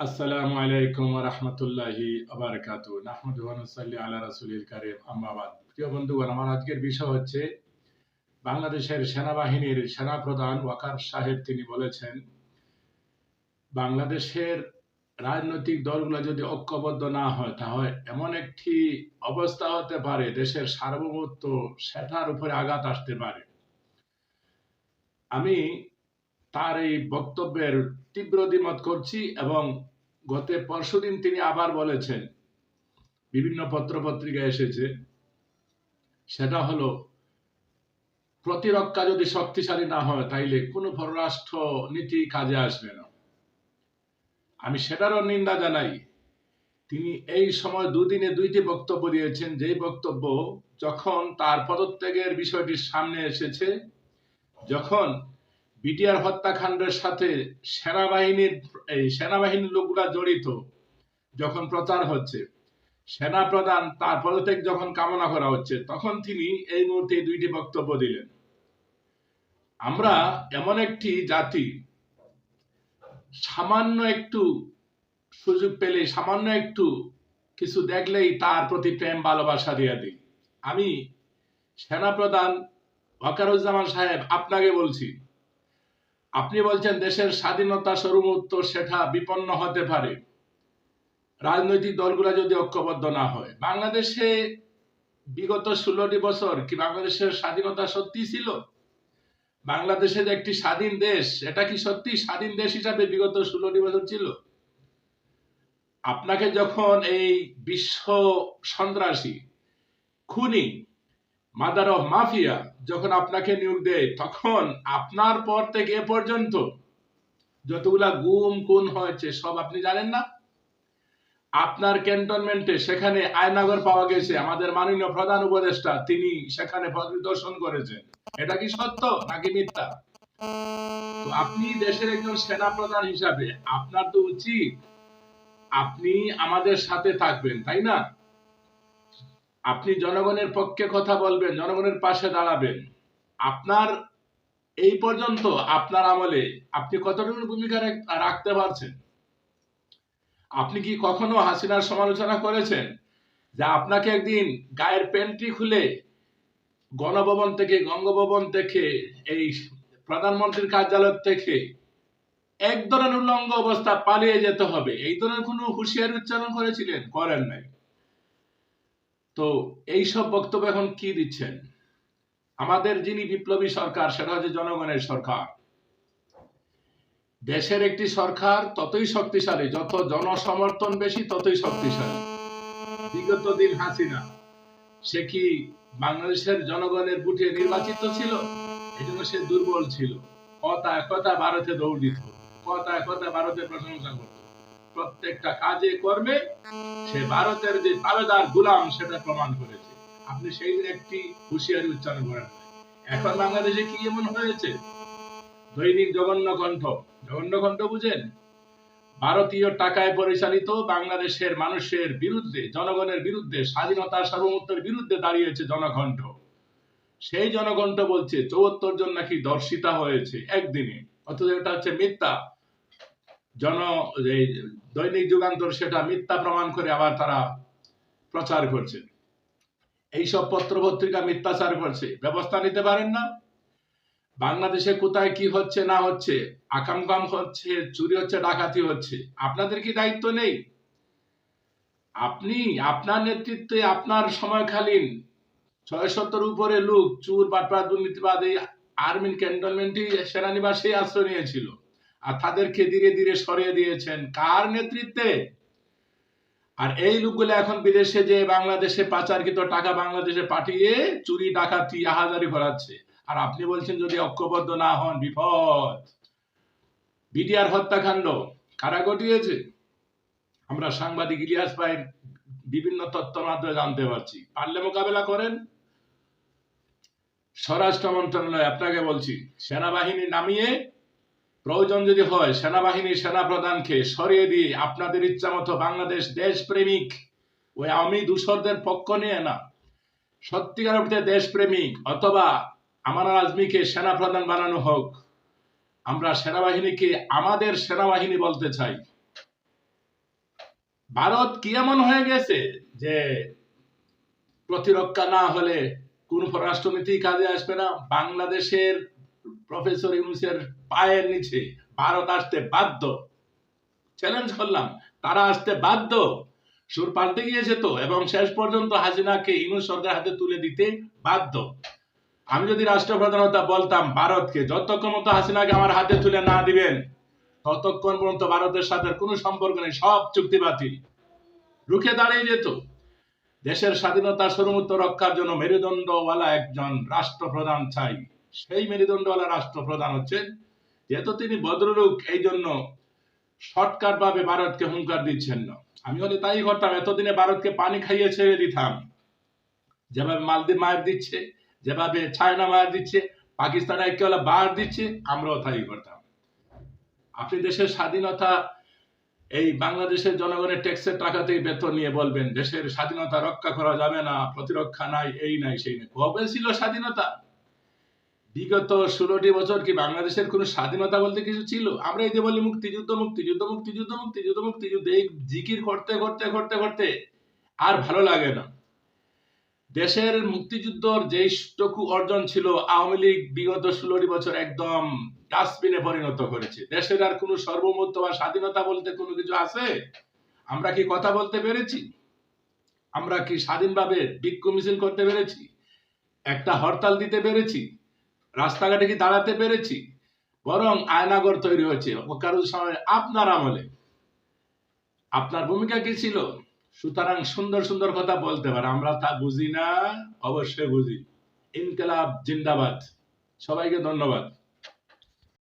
আসসালামু আলাইকুম রহমতুল্লাহি আবরকাত নাহমদু ওয়া নুসাল্লি আলা রাসূলিল কারীম। আম্মা বাদ। প্রিয় বন্ধুগণ, আমার আজকের বিষয় হচ্ছে বাংলাদেশের সেনাবাহিনীর সেনাপ্রধান ওয়াকার সাহেব তিনি বলেছেন, বাংলাদেশের রাজনৈতিক দলগুলো যদি ঐক্যবদ্ধ না হয়, তাহলে এমন একটি অবস্থা হতে পারে, দেশের সার্বভৌমত্ব সেটার উপরে আঘাত আসতে পারে। আমি তার এই বক্তব্যের তীব্র দ্বিমত করছি এবং গত পরশুদিন তিনি আবার বলেছেন, বিভিন্ন পত্রপত্রিকায় এসেছে। সেটা হলো, প্রতিরক্ষা যদি শক্তিশালী না হয়, তাইলে কোনো পররাষ্ট্র নীতি কাজে আসবে না। আমি সেটারও নিন্দা জানাই। তিনি এই সময় দুদিনে দুইটি বক্তব্য দিয়েছেন। যেই বক্তব্য যখন তার পদত্যাগের বিষয়টি সামনে এসেছে, যখন বিটিআর হত্যাকাণ্ডের সাথে সেনাবাহিনীর, এই সেনাবাহিনীর লোকগুলা জড়িত যখন প্রচার হচ্ছে সেনা প্রধান তার পদত্যাগ যখন কামনা করা হচ্ছে, তখন তিনি এই মুহূর্তে দুইটি বক্তব্য দিলেন। আমরা এমন একটি জাতি, সামান্য একটু সুযোগ পেলে, সামান্য একটু কিছু দেখলেই তার প্রতি প্রেম, ভালোবাসা দিয়ে দিই। আমি সেনাপ্রধান ওয়াকারুজ্জামান সাহেব আপনাকে বলছি আপনি বলছেন দেশের স্বাধীনতা সর্বোত্ত সেটা বিপন্ন হতে পারে। রাজনৈতিক দলগুলো যদি ঐক্যবদ্ধ না হয়, বাংলাদেশে বিগত ষোলোটি বছর কি বাংলাদেশের স্বাধীনতা সত্যি ছিল? বাংলাদেশের একটি স্বাধীন দেশ, এটা কি সত্যি স্বাধীন দেশ হিসাবে বিগত ষোলোটি বছর ছিল? আপনাকে যখন এই বিশ্ব সন্ত্রাসী, খুনি মাদার অফ মাফিয়া যখন আপনাকে নিয়োগ দেয়, তখন আপনার পর থেকে এ পর্যন্ত যতগুলা গুম, খুন হয়েছে, সব আপনি জানেন না? আপনার ক্যান্টনমেন্টে সেখানে আয়নাগর পাওয়া গেছে। আমাদের মাননীয় প্রধান উপদেষ্টা, তিনি সেখানে পরিদর্শন করেছেন। এটা কি সত্য নাকি মিথ্যা? তো আপনি দেশের একজন সেনা প্রধান হিসাবে, আপনার তো উচিত আপনি আমাদের সাথে থাকবেন, তাই না? আপনি জনগণের পক্ষে কথা বলবেন, জনগণের পাশে দাঁড়াবেন। আপনার, এই পর্যন্ত আপনার আমলে আপনি কতটুকু ভূমিকা রাখতে পারছেন? আপনি কি কখনো হাসিনার সমালোচনা করেছেন যে আপনাকে একদিন গায়ের প্যান্টটি খুলে গণভবন থেকে, গঙ্গভবন থেকে, এই প্রধানমন্ত্রীর কার্যালয় থেকে এক ধরনের উল্লঙ্গ অবস্থা পালিয়ে যেতে হবে? এই ধরনের কোনো হুঁশিয়ারি উচ্চারণ করেছিলেন? করেন নাই। তো এই সব বক্তব্য এখন কি দিচ্ছেন? আমাদের যিনি বিপ্লবী সরকার, সেটা হচ্ছে জনগণের সরকার। দেশের একটি সরকার ততই শক্তিশালী, যত জনসমর্থন বেশি, ততই শক্তিশালী। বিগত দিন হাসিনা, সে কি বাংলাদেশের জনগণের বুটে নির্বাচিত ছিল? এই জন্য সে দুর্বল ছিল। কথা কথা ভারতে দৌড় দিত। কথা কথা ভারতের প্রশংসা করত। প্রত্যেকটা কাজে কর্মে সে ভারতের যে তাবেদার গুলাম সেটা প্রমাণ করেছে। আপনি সেই দিন একটি হুঁশিয়ারি উচ্চারণ করেন। এখন বাংলাদেশে কি এমন হয়েছে? দৈনিক জগন্য কণ্ঠ। জগন্য কণ্ঠ বুঝেন? ভারতীয় টাকায় পরিচালিত বাংলাদেশের মানুষের বিরুদ্ধে, জনগণের বিরুদ্ধে, স্বাধীনতার সার্বভৌমত্বের বিরুদ্ধে দাঁড়িয়েছে জনকণ্ঠ। সেই জনকণ্ঠ বলছে চৌহত্তর জন নাকি দর্শিতা হয়েছে একদিনে। অথচ এটা হচ্ছে মিথ্যা। জন দৈনিক যুগান্তর সেটা মিথ্যা প্রমাণ করে আবার তারা প্রচার করছে। এইসব পত্র পত্রিকা মিথ্যাচার করছে। ব্যবস্থা নিতে পারেন না। বাংলাদেশে কোথায় কি হচ্ছে, না হচ্ছে, আকাম কাম হচ্ছে, চুরি হচ্ছে, ডাকাতি হচ্ছে, আপনাদের কি দায়িত্ব নেই? আপনি আপনার নেতৃত্বে আপনার সময়কালীন ছয় সত্তর উপরে লোক চুর, বাটপাড়া, দুর্নীতিবাদ এই আর্মিন ক্যান্টনমেন্টই সেনানিবাসে আশ্রয় নিয়েছিল। আর তাদেরকে ধীরে ধীরে সরিয়ে দিয়েছেন। কার নেতৃত্বে? আর এই লোকগুলো এখন বিদেশে যে বাংলাদেশে পাচারকৃত টাকা বাংলাদেশে পাঠিয়ে চুরি, ডাকাতি, আহাজারি করাচ্ছে আর আপনি বলছেন যদি ঐক্যবদ্ধ না হন, বিপদ। বিডিআর হত্যাকাণ্ড কারা ঘটিয়েছে? আমরা সাংবাদিক ইলিয়াস ভাইয়ের বিভিন্ন তথ্য মাধ্যমে জানতে পারছি। পারলে মোকাবেলা করেন। স্বরাষ্ট্র মন্ত্রণালয়, আপনাকে বলছি, সেনাবাহিনী নামিয়ে প্রয়োজন যদি হয়, সেনাবাহিনী সেনা প্রধানকে সরিয়ে দিয়ে আপনাদের ইচ্ছা মতো বাংলাদেশ দেশ প্রেমিক ওই আমি দূষরদের পক্ষ নিয়ে না, সত্যিকার অর্থে দেশপ্রেমিক, অথবা আমার আজমিকে সেনা প্রধান বানানো হোক, আমরা সেনাবাহিনীকে আমাদের সেনাবাহিনী বলতে চাই। ভারত কি এমন হয়ে গেছে যে প্রতিরক্ষা না হলে কোন পররাষ্ট্রনীতি কাজে আসবে না? বাংলাদেশের প্রফেসর ইউনুসের পায়ের নিচে ভারত আসতে বাধ্য। চ্যালেঞ্জ করলাম। তারা আসতে বাধ্য। সুর পাল্টে গিয়েছে তো, এবং শেষ পর্যন্ত হাসিনাকে ইউনুস সরকার হাতে তুলে দিতে বাধ্য। আমি যদি রাষ্ট্রপ্রধান হতাম বলতাম, ভারতকে যতক্ষণ মতো হাসিনাকে আমার হাতে তুলে না দিবেন, ততক্ষণ পর্যন্ত ভারতের সাথে কোনো সম্পর্ক নেই, সব চুক্তি বাতিল। রুখে দাঁড়িয়ে যেত। দেশের স্বাধীনতা সর্বোচ্চ রক্ষার জন্য মেরুদণ্ডওয়ালা একজন রাষ্ট্রপ্রধান চাই। সেই মেরুদণ্ডওয়ালা রাষ্ট্রপ্রধান হচ্ছেন, যেহেতু তিনি ভদ্রলোক এই জন্য শর্টকাট ভাবে ভারতকে হুঙ্কার দিচ্ছেন না। আমি হলে তাই করতাম, এতদিনে ভারতকে পানি খাইয়ে ছেড়ে দিতাম। যেভাবে মালদ্বীপ মায়ের দিচ্ছে, যেভাবে চায়না মায়ের দিচ্ছে, পাকিস্তান একেবেলা বার দিচ্ছে, আমরাও তাই করতাম। আপনি দেশের স্বাধীনতা, এই বাংলাদেশের জনগণের ট্যাক্সের টাকা থেকে বেতন নিয়ে বলবেন, দেশের স্বাধীনতা রক্ষা করা যাবে না, প্রতিরক্ষা নাই, এই নাই, সেই নাই। কবে ছিল স্বাধীনতা? বিগত ষোলোটি বছর কি বাংলাদেশের কোনো স্বাধীনতা বলতে কিছু ছিল? আমরা এই যে বলি মুক্তিযুদ্ধ মুক্তিযুদ্ধ মুক্তিযুদ্ধ মুক্তিযুদ্ধ মুক্তিযুদ্ধ, এই জিকির করতে করতে করতে করতে আর ভালো লাগে না। দেশের মুক্তিযুদ্ধর যেইটুকু অর্জন ছিল, আওয়ামী লীগ বিগত ষোলোটি বছর একদম ডাস্টবিনে পরিণত করেছে। দেশের আর কোনো সর্বমত্ত বা স্বাধীনতা বলতে কোনো কিছু আছে? আমরা কি কথা বলতে পেরেছি? আমরা কি স্বাধীনভাবে বিক্ষোভ মিছিল করতে পেরেছি? একটা হরতাল দিতে পেরেছি? রাস্তাঘাটে কি দাঁড়াতে পেরেছি? বরং আয়নাগর তৈরি হয়েছে। কারোর সময় আপনার আমলে। আপনার ভূমিকা কি ছিল? সুতরাং সুন্দর সুন্দর কথা বলতে পারে। আমরা তা বুঝি না, অবশ্যই বুঝি। ইনকালাব, জিন্দাবাদ। সবাইকে ধন্যবাদ।